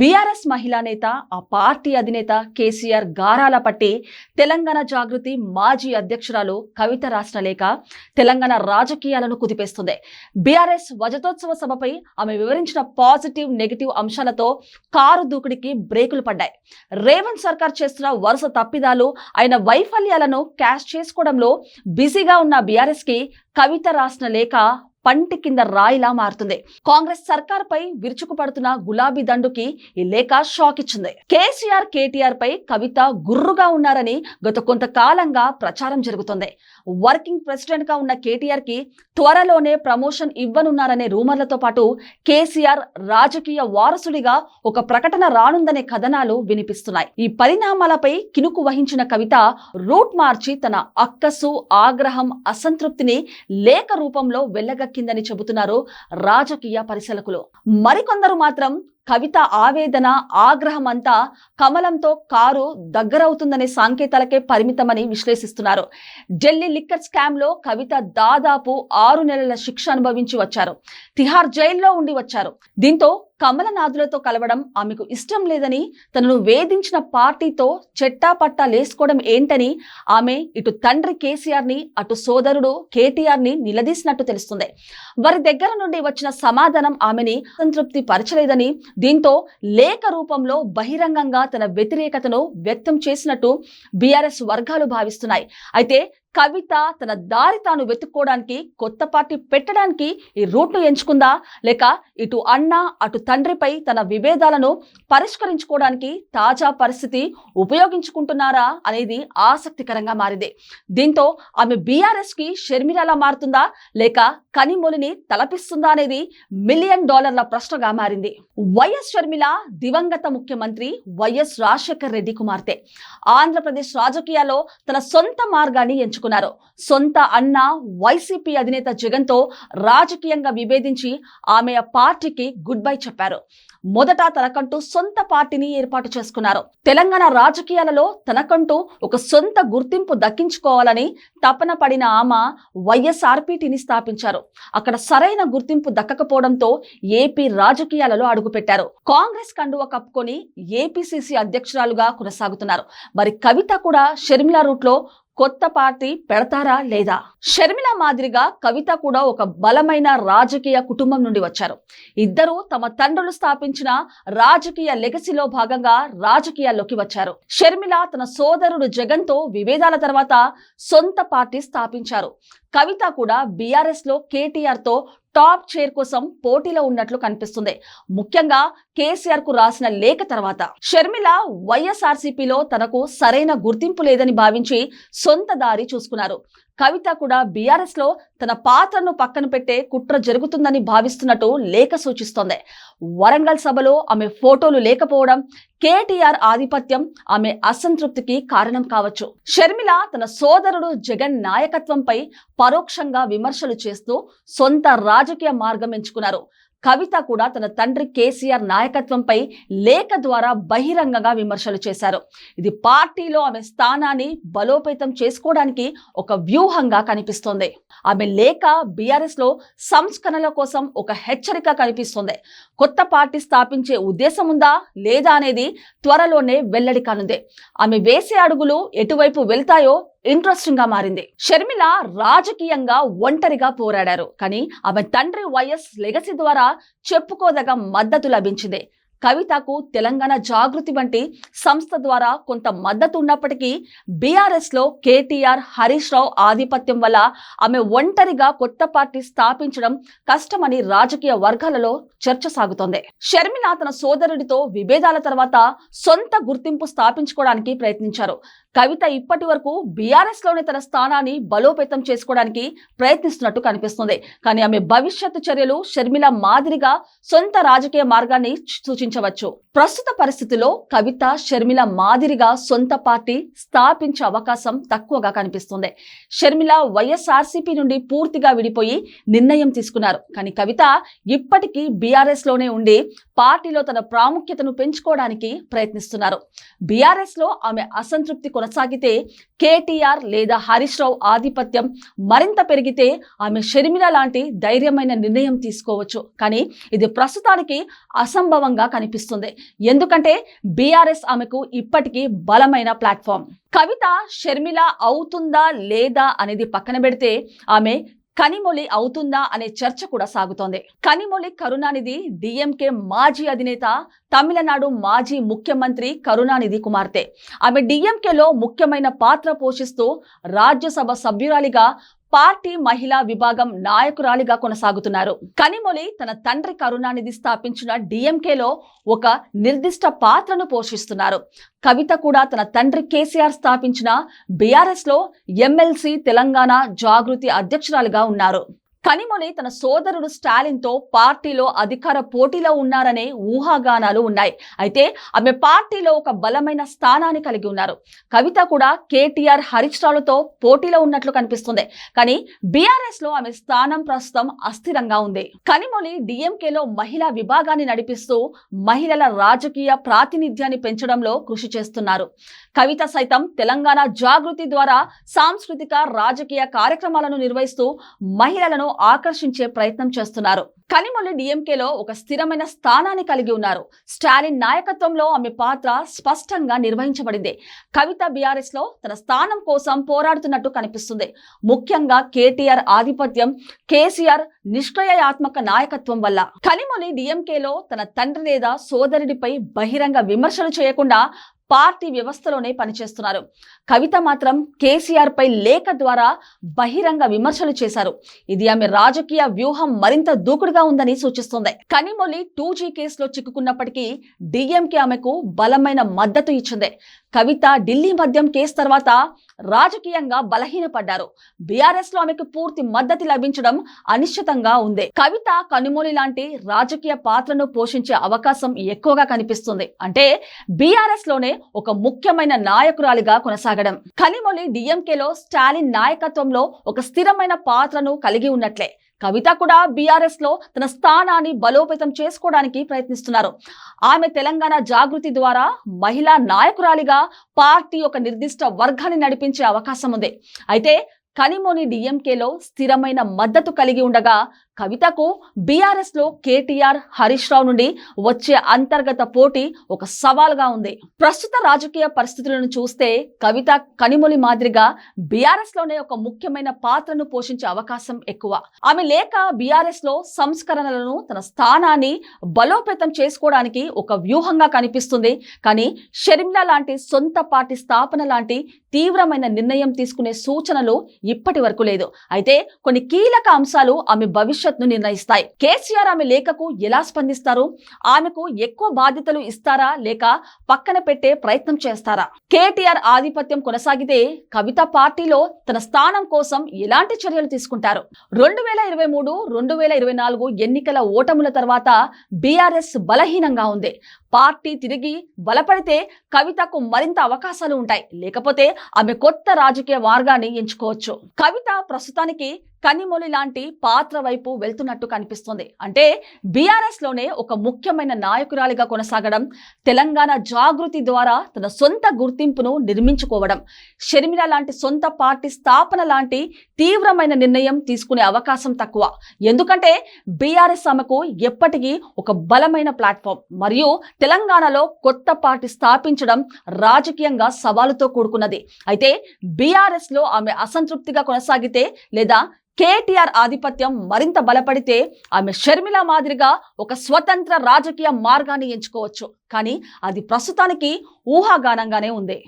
BRS మహిళా నేత ఆ పార్టీ అధినేత కేసీఆర్ గారాల పట్టి తెలంగాణ జాగృతి మాజీ అధ్యక్షురాలు కవిత రాసిన లేఖ తెలంగాణ రాజకీయాలను కుదిపేస్తుంది. బీఆర్ఎస్ వజతోత్సవ సభపై ఆమె వివరించిన పాజిటివ్ నెగిటివ్ అంశాలతో కారు దూకుడికి బ్రేకులు పడ్డాయి. రేవంత్ సర్కార్ చేస్తున్న వరుస తప్పిదాలు ఆయన వైఫల్యాలను క్యాష్ చేసుకోవడంలో బిజీగా ఉన్న బీఆర్ఎస్కి కవిత రాసిన లేఖ పంటి కింద రాయిలా మారుతుంది. కాంగ్రెస్ సర్కార్ పై విరుచుకుపడుతున్న గులాబీ దండుకి ఈ లేఖ షాక్ ఇచ్చింది కేసీఆర్ కేటీఆర్ పై కవిత గుర్రుగా ఉన్నారని గత కొంతకాలంగా ప్రచారం జరుగుతుంది. వర్కింగ్ ప్రెసిడెంట్గా ఉన్న కేటీఆర్కి త్వరలోనే ప్రమోషన్ ఇవ్వనున్నారనే రూమర్లతో పాటు కేసీఆర్ రాజకీయ వారసుడిగా ఒక ప్రకటన రానుందనే కథనాలు వినిపిస్తున్నాయి. ఈ పరిణామాలపై కినుకు వహించిన కవిత రూట్ మార్చి తన అక్కసు ఆగ్రహం అసంతృప్తిని లేఖ రూపంలో వెళ్ళగ కిందని చెబుతున్నారు రాజకీయ పరిశీలకులు. మరికొందరు మాత్రం కవిత ఆవేదన ఆగ్రహం అంతా కమలంతో కారు దగ్గరవుతుందనే సంకేతాలకే పరిమితమని విశ్లేషిస్తున్నారు. ఢిల్లీ లిక్కర్ స్కామ్లో కవిత దాదాపు ఆరు నెలల శిక్ష అనుభవించి వచ్చారు. తిహార్ జైల్లో ఉండి వచ్చారు. దీంతో కమలనాథులతో కలవడం ఆమెకు ఇష్టం లేదని తనను వేధించిన పార్టీతో చెట్టాపట్టా లేసుకోవడం ఏంటని ఆమె ఇటు తండ్రి కేసీఆర్ని అటు సోదరుడు కేటీఆర్ని నిలదీసినట్టు తెలుస్తుంది. వారి దగ్గర నుండి వచ్చిన సమాధానం ఆమెని సంతృప్తి పరచలేదని దీంతో లేఖ రూపంలో బహిరంగంగా తన వ్యతిరేకతను వ్యక్తం చేసినట్టు బీఆర్ఎస్ వర్గాలు భావిస్తున్నాయి. అయితే కవిత తన దారి తాను వెతుక్కోవడానికి కొత్త పార్టీ పెట్టడానికి ఈ రూట్ను ఎంచుకుందా? లేక ఇటు అన్న అటు తండ్రిపై తన విభేదాలను పరిష్కరించుకోవడానికి తాజా పరిస్థితి ఉపయోగించుకుంటున్నారా అనేది ఆసక్తికరంగా మారింది. దీంతో ఆమె బీఆర్ఎస్కి కి మారుతుందా? లేక కనిమొలిని తలపిస్తుందా అనేది మిలియన్ డాలర్ల ప్రశ్నగా మారింది. వైఎస్ షర్మిల దివంగత ముఖ్యమంత్రి వైఎస్ రాజశేఖర్ రెడ్డి కుమార్తె. ఆంధ్రప్రదేశ్ రాజకీయాల్లో తన సొంత మార్గాన్ని ఎంచుకున్నారు. సొంత అన్న వైసీపీ అధినేత జగన్తో రాజకీయంగా విభేదించి ఆమె పార్టీకి గుడ్ బై చెప్పారు. మొదట తనకంటూ సొంత పార్టీని ఏర్పాటు చేసుకున్నారు. తెలంగాణ రాజకీయాలలో తనకంటూ ఒక సొంత గుర్తింపు దక్కించుకోవాలని తపన పడిన ఆమె వైఎస్ఆర్పీటీని స్థాపించారు. అక్కడ సరైన గుర్తింపు దక్కకపోవడంతో ఏపీ రాజకీయాలలో అడుగుపెట్టారు. కాంగ్రెస్ కండువ కప్పుకొని ఏపీసీసీ అధ్యక్షురాలుగా కొనసాగుతున్నారు. మరి కవిత కూడా షర్మిల రూట్లో కొత్త పార్టీ పెడతారా లేదా? షర్మిల మాదిరిగా కవిత కూడా ఒక బలమైన రాజకీయ కుటుంబం నుండి వచ్చారు. ఇద్దరు తమ తండ్రులు స్థాపించిన రాజకీయ లెగసీలో భాగంగా రాజకీయాల్లోకి వచ్చారు. షర్మిల తన సోదరుడు జగన్తో విభేదాల తర్వాత సొంత పార్టీ స్థాపించారు. కవిత కూడా బీఆర్ఎస్లో కేటీఆర్తో టాప్ చైర్ కోసం పోటీలో ఉన్నట్లు కనిపిస్తుంది. ముఖ్యంగా కేసీఆర్కు రాసిన లేఖ తర్వాత షర్మిల వైఎస్ఆర్సీపీలో తనకు సరైన గుర్తింపు లేదని భావించి సొంత దారి చూసుకున్నారు. కవిత కూడా బీఆర్ఎస్లో తన పాత్రను పక్కన పెట్టే కుట్ర జరుగుతుందని భావిస్తున్నట్టు లేఖ సూచిస్తోంది. వరంగల్ సభలో ఆమె ఫోటోలు లేకపోవడం కేటీఆర్ ఆధిపత్యం ఆమె అసంతృప్తికి కారణం కావచ్చు. షర్మిల తన సోదరుడు జగన్ నాయకత్వంపై పరోక్షంగా విమర్శలు చేస్తూ సొంత రాజకీయ మార్గం ఎంచుకున్నారు. కవిత కూడా తన తండ్రి కేసీఆర్ నాయకత్వంపై లేఖ ద్వారా బహిరంగంగా విమర్శలు చేశారు. ఇది పార్టీలో ఆమె స్థానాన్ని బలోపేతం చేసుకోవడానికి ఒక వ్యూహంగా కనిపిస్తోంది. ఆమె లేఖ బీఆర్ఎస్లో సంస్కరణల కోసం ఒక హెచ్చరిక కనిపిస్తోంది. కొత్త పార్టీ స్థాపించే ఉద్దేశం ఉందా లేదా అనేది త్వరలోనే వెల్లడి కానుంది. ఆమె వేసే అడుగులు ఎటువైపు వెళ్తాయో ఇంట్రెస్టింగ్గా మారింది. షర్మిల రాజకీయంగా ఒంటరిగా పోరాడారు. కానీ ఆమె తండ్రి వైఎస్ లెగసీ ద్వారా చెప్పుకోదగ మద్దతు లభించింది. కవితకు తెలంగాణ జాగృతి వంటి సంస్థ ద్వారా కొంత మద్దతు ఉన్నప్పటికీ బీఆర్ఎస్లో కేటీఆర్ హరీష్ రావు ఆధిపత్యం వల్ల ఆమె ఒంటరిగా కొత్త పార్టీ స్థాపించడం కష్టమని రాజకీయ వర్గాలలో చర్చ సాగుతోంది. షర్మిల తన సోదరుడితో విభేదాల తర్వాత సొంత గుర్తింపు స్థాపించుకోవడానికి ప్రయత్నించారు. కవిత ఇప్పటి వరకు బీఆర్ఎస్ తన స్థానాన్ని బలోపేతం చేసుకోవడానికి ప్రయత్నిస్తున్నట్టు కనిపిస్తుంది. కానీ ఆమె భవిష్యత్తు చర్యలు షర్మిల మాదిరిగా సొంత రాజకీయ మార్గాన్ని సూచించవచ్చు. ప్రస్తుత పరిస్థితిలో కవిత షర్మిల మాదిరిగా సొంత పార్టీ స్థాపించే అవకాశం తక్కువగా కనిపిస్తుంది. షర్మిల వైఎస్ఆర్సీపీ నుండి పూర్తిగా విడిపోయి నిర్ణయం తీసుకున్నారు. కానీ కవిత ఇప్పటికీ బీఆర్ఎస్లోనే ఉండి పార్టీలో తన ప్రాముఖ్యతను పెంచుకోవడానికి ప్రయత్నిస్తున్నారు. బీఆర్ఎస్లో ఆమె అసంతృప్తి కొనసాగితే కేటీఆర్ లేదా హరీష్ రావు ఆధిపత్యం మరింత పెరిగితే ఆమె షర్మిల లాంటి ధైర్యమైన నిర్ణయం తీసుకోవచ్చు. కానీ ఇది ప్రస్తుతానికి అసంభవంగా కనిపిస్తుంది. ఎందుకంటే బీఆర్ఎస్ ఆమెకు ఇప్పటికీ బలమైన ప్లాట్ఫామ్. కవిత షర్మిల అవుతుందా లేదా అనేది పక్కన పెడితే ఆమె కనిమొలి అవుతుందా అనే చర్చ కూడా సాగుతోంది. కనిమొలి కరుణానిధి డిఎంకే మాజీ అధినేత తమిళనాడు మాజీ ముఖ్యమంత్రి కరుణానిధి కుమార్తె. ఆమె డిఎంకేలో ముఖ్యమైన పాత్ర పోషిస్తూ రాజ్యసభ సభ్యురాలిగా పార్టీ మహిళా విభాగం నాయకురాలిగా కొనసాగుతున్నారు. కనిమొలి తన తండ్రి కరుణానిధి స్థాపించిన డిఎంకేలో ఒక నిర్దిష్ట పాత్రను పోషిస్తున్నారు. కవిత కూడా తన తండ్రి కేసీఆర్ స్థాపించిన బీఆర్ఎస్లో ఎమ్మెల్సీ తెలంగాణ జాగృతి అధ్యక్షురాలుగా ఉన్నారు. కనిమొలి తన సోదరుడు స్టాలిన్తో పార్టీలో అధికార పోటీలో ఉన్నారనే ఊహాగానాలు ఉన్నాయి. అయితే ఆమె పార్టీలో ఒక బలమైన స్థానాన్ని కలిగి ఉన్నారు. కవిత కూడా కేటీఆర్ హరీష్ రావులతో పోటీలో ఉన్నట్లు కనిపిస్తుంది. కానీ బీఆర్ఎస్లో ఆమె స్థానం ప్రస్తుతం అస్థిరంగా ఉంది. కనిమొలి డిఎంకేలో మహిళా విభాగాన్ని నడిపిస్తూ మహిళల రాజకీయ ప్రాతినిధ్యాన్ని పెంచడంలో కృషి చేస్తున్నారు. కవిత సైతం తెలంగాణ జాగృతి ద్వారా సాంస్కృతిక రాజకీయ కార్యక్రమాలను నిర్వహిస్తూ మహిళలను ఆకర్షించే ప్రయత్నం చేస్తున్నారు. కనిమొల్లి డిఎంకేలో ఒక స్థిరమైన స్థానాన్ని కలిగి ఉన్నారు. స్టాలిన్ నాయకత్వంలో ఆమె పాత్ర స్పష్టంగా నిర్వహించబడింది. కవిత బీఆర్ఎస్లో తన స్థానం కోసం పోరాడుతున్నట్టు కనిపిస్తుంది. ముఖ్యంగా కేటీఆర్ ఆధిపత్యం కేసీఆర్ నిష్క్రయాత్మక నాయకత్వం వల్ల. కనిమొలి డిఎంకేలో తన తండ్రి లేదా సోదరుడిపై బహిరంగ విమర్శలు చేయకుండా పార్టీ వ్యవస్థలోనే పనిచేస్తున్నారు. కవిత మాత్రం కేసీఆర్ పై లేఖ ద్వారా బహిరంగ విమర్శలు చేశారు. ఇది ఆమె రాజకీయ వ్యూహం మరింత దూకుడుగా ఉందని సూచిస్తోంది. కనిమొలి టూ జీ కేసులో చిక్కుకున్నప్పటికీ డిఎంకే ఆమెకు బలమైన మద్దతు ఇచ్చింది. కవిత ఢిల్లీ మద్యం కేసు తర్వాత రాజకీయంగా బలహీనపడ్డారు. బీఆర్ఎస్లో ఆమెకు పూర్తి మద్దతు లభించడం అనిశ్చితంగా ఉంది. కవిత కనుమూలి లాంటి రాజకీయ పాత్రను పోషించే అవకాశం ఎక్కువగా కనిపిస్తుంది. అంటే బీఆర్ఎస్లోనే ఒక ముఖ్యమైన నాయకురాలిగా కొనసాగడం. కనిమొలి డిఎంకేలో స్టాలిన్ నాయకత్వంలో ఒక స్థిరమైన పాత్రను కలిగి ఉన్నట్లే. కవిత కూడా బీఆర్ఎస్లో తన స్థానాన్ని బలోపేతం చేసుకోవడానికి ప్రయత్నిస్తున్నారు. ఆమె తెలంగాణ జాగృతి ద్వారా మహిళా నాయకురాలిగా పార్టీ ఒక నిర్దిష్ట వర్గాన్ని నడిపించే అవకాశం ఉంది. అయితే కనిమోని డిఎంకేలో స్థిరమైన మద్దతు కలిగి ఉండగా కవితకు బీఆర్ఎస్లో కేటీఆర్ హరీష్ రావు నుండి వచ్చే అంతర్గత పోటీ ఒక సవాల్గా ఉంది. ప్రస్తుత రాజకీయ పరిస్థితులను చూస్తే కవిత కనిమొలి మాదిరిగా బీఆర్ఎస్లోనే ఒక ముఖ్యమైన పాత్రను పోషించే అవకాశం ఎక్కువ. ఆమె లేక బీఆర్ఎస్లో సంస్కరణలను తన స్థానాన్ని బలోపేతం చేసుకోవడానికి ఒక వ్యూహంగా కనిపిస్తుంది. కానీ షర్మిల లాంటి సొంత పార్టీ స్థాపన లాంటి తీవ్రమైన నిర్ణయం తీసుకునే సూచనలు ఇప్పటి వరకు లేదు. అయితే కొన్ని కీలక అంశాలు ఆమె భవిష్యత్ను నిర్ణయిస్తాయి. కేసీఆర్ ఆమె లేఖకు ఎలా స్పందిస్తారు? ఆమెకు ఎక్కువ బాధ్యతలు ఇస్తారా? లేక పక్కన పెట్టే ప్రయత్నం చేస్తారా? కేటీఆర్ ఆధిపత్యం కొనసాగితే కవిత పార్టీలో తన స్థానం కోసం ఎలాంటి చర్యలు తీసుకుంటారు? రెండు వేల ఇరవై మూడు రెండు వేల ఇరవై నాలుగు ఎన్నికల ఓటముల తర్వాత బీఆర్ఎస్ బలహీనంగా ఉంది. పార్టీ తిరిగి బలపడితే కవితకు మరింత అవకాశాలు ఉంటాయి. లేకపోతే ఆమె కొత్త రాజకీయ మార్గాన్ని ఎంచుకోవచ్చు. కవిత ప్రస్తుతానికి కనిమొలి లాంటి పాత్ర వైపు వెళ్తున్నట్టు కనిపిస్తుంది. అంటే బీఆర్ఎస్లోనే ఒక ముఖ్యమైన నాయకురాలిగా కొనసాగడం తెలంగాణ జాగృతి ద్వారా తన సొంత గుర్తింపును నిర్మించుకోవడం షర్మిల లాంటి సొంత పార్టీ స్థాపన లాంటి తీవ్రమైన నిర్ణయం తీసుకునే అవకాశం తక్కువ. ఎందుకంటే బీఆర్ఎస్ ఆమెకు ఎప్పటికీ ఒక బలమైన ప్లాట్ఫామ్ మరియు తెలంగాణలో కొత్త పార్టీ స్థాపించడం రాజకీయంగా సవాలుతో కూడుకున్నది. అయితే బీఆర్ఎస్లో ఆమె అసంతృప్తిగా కొనసాగితే లేదా కేటీఆర్ ఆధిపత్యం మరింత బలపడితే ఆమె షర్మిల మాదిరిగా ఒక స్వతంత్ర రాజకీయ మార్గాన్ని ఎంచుకోవచ్చు. కానీ అది ప్రస్తుతానికి ఊహాగానంగానే ఉంది.